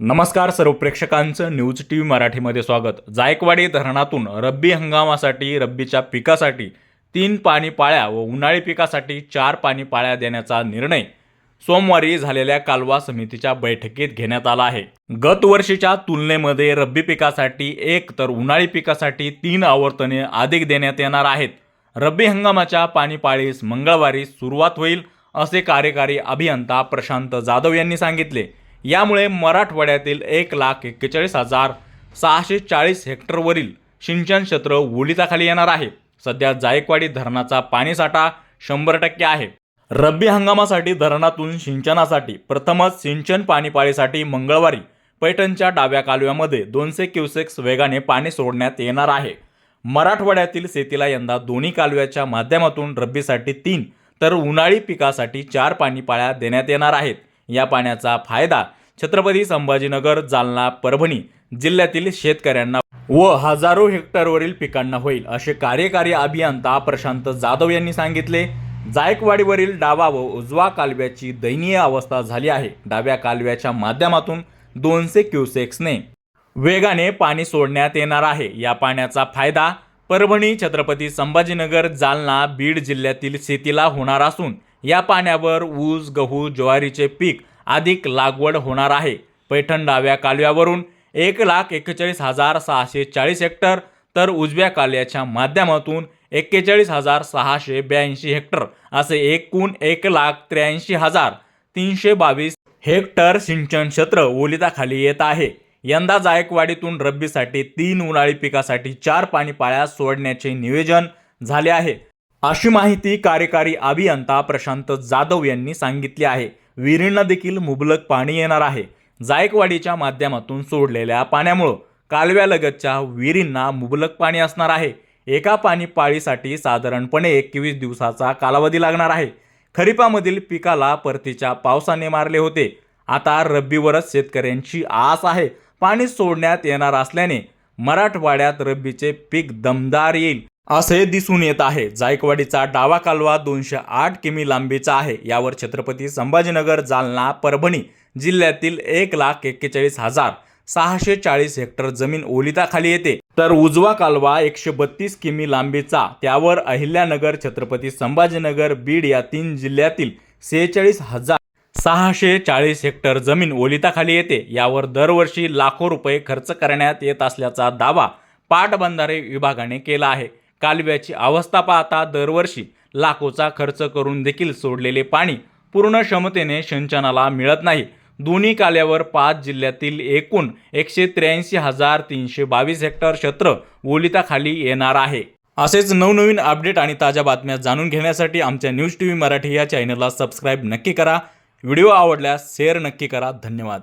नमस्कार सर्व प्रेक्षकांचं news T V मराठीमध्ये स्वागत. जायकवाडी धरणातून रब्बी हंगामासाठी रब्बीच्या पिकासाठी तीन पाणी पाळ्या व उन्हाळी पिकासाठी चार पाणी पाळ्या देण्याचा निर्णय सोमवारी झालेल्या कालवा समितीच्या बैठकीत घेण्यात आला आहे. गत वर्षीच्या तुलनेमध्ये रब्बी पिकासाठी एक तर उन्हाळी पिकासाठी तीन आवर्तने अधिक देण्यात येणार आहेत. रब्बी हंगामाच्या पाणी पाळीस मंगळवारी सुरुवात होईल असे कार्यकारी अभियंता प्रशांत जाधव यांनी सांगितले. यामुळे मराठवाड्यातील एक लाख एक्केचाळीस हजार सहाशे चाळीस हेक्टरवरील सिंचन क्षेत्र ओलिताखाली येणार आहे. सध्या जायकवाडी धरणाचा पाणीसाठा शंभर टक्के आहे. रब्बी हंगामासाठी धरणातून सिंचनासाठी प्रथमच सिंचन पाणीपाळीसाठी मंगळवारी पैठणच्या डाव्या कालव्यामध्ये दोनशे क्युसेक्स वेगाने पाणी सोडण्यात येणार आहे. मराठवाड्यातील शेतीला यंदा दोन्ही कालव्याच्या माध्यमातून रब्बीसाठी तीन तर उन्हाळी पिकासाठी चार पाणीपाळ्या देण्यात येणार आहेत. या पाण्याचा फायदा छत्रपती संभाजीनगर जालना परभणी जिल्ह्यातील शेतकऱ्यांना व हजारो हेक्टरवरील पिकांना होईल असे कार्यकारी अभियंता प्रशांत जाधव यांनी सांगितले. जायकवाडीवरील डावा व उजवा कालव्याची दयनीय अवस्था झाली आहे. डाव्या कालव्याच्या माध्यमातून दोनशे क्युसेक्सने वेगाने पाणी सोडण्यात येणार आहे. या पाण्याचा फायदा परभणी छत्रपती संभाजीनगर जालना बीड जिल्ह्यातील शेतीला होणार असून या पाण्यावर ऊस गहू ज्वारीचे पीक अधिक लागवड होणार आहे. पैठण डाव्या कालव्यावरून एक लाख एक्केचाळीस हजार सहाशे चाळीस हेक्टर तर उजव्या कालव्याच्या माध्यमातून एक्केचाळीस हजार सहाशे ब्याऐंशी हेक्टर असे एकूण एक लाख त्र्याऐंशी हजार तीनशे बावीस हेक्टर सिंचन क्षेत्र ओलिताखाली येत आहे. यंदा जायकवाडीतून रब्बीसाठी तीन उन्हाळी पिकासाठी चार पाणी पाळ्या सोडण्याचे नियोजन झाले आहे. अशी माहिती कार्यकारी अभियंता प्रशांत जाधव यांनी सांगितली आहे. विहिरींना देखील मुबलक पाणी येणार आहे. जायकवाडीच्या माध्यमातून सोडलेल्या पाण्यामुळं कालव्यालगतच्या विहिरींना मुबलक पाणी असणार आहे. एका पाणी पाळीसाठी साधारणपणे एकवीस दिवसाचा कालावधी लागणार आहे. खरीपामधील पिकाला परतीच्या पावसाने मारले होते. आता रब्बीवरच शेतकऱ्यांची आस आहे. पाणी सोडण्यात येणार असल्याने मराठवाड्यात रब्बीचे पीक दमदार येईल. असे दिसून येत आहे. जायकवाडीचा डावा कालवा दोनशे आठ किमी लांबीचा आहे. यावर छत्रपती संभाजीनगर जालना परभणी जिल्ह्यातील एक लाख एक्केचाळीस हजार सहाशे चाळीस हेक्टर जमीन ओलिताखाली येते. तर उजवा कालवा एकशे बत्तीस किमी लांबीचा. त्यावर अहिल्यानगर छत्रपती संभाजीनगर बीड या तीन जिल्ह्यातील सेहेचाळीस हजार सहाशे चाळीस हेक्टर जमीन ओलिताखाली येते. यावर दरवर्षी लाखो रुपये खर्च करण्यात येत असल्याचा दावा पाटबंधारे विभागाने केला आहे. कालव्याची अवस्था पाहता दरवर्षी लाखोचा खर्च करून देखील सोडलेले पाणी पूर्ण क्षमतेने सिंचनाला मिळत नाही. दोन्ही काल्यावर पाच जिल्ह्यातील एकूण एकशे त्र्याऐंशी हजार तीनशे बावीस हेक्टर क्षेत्र ओलिताखाली येणार आहे. असेच नवनवीन अपडेट आणि ताज्या बातम्या जाणून घेण्यासाठी आमच्या न्यूज टी व्ही मराठी या चॅनलला सबस्क्राईब नक्की करा. व्हिडिओ आवडल्यास शेअर नक्की करा. धन्यवाद.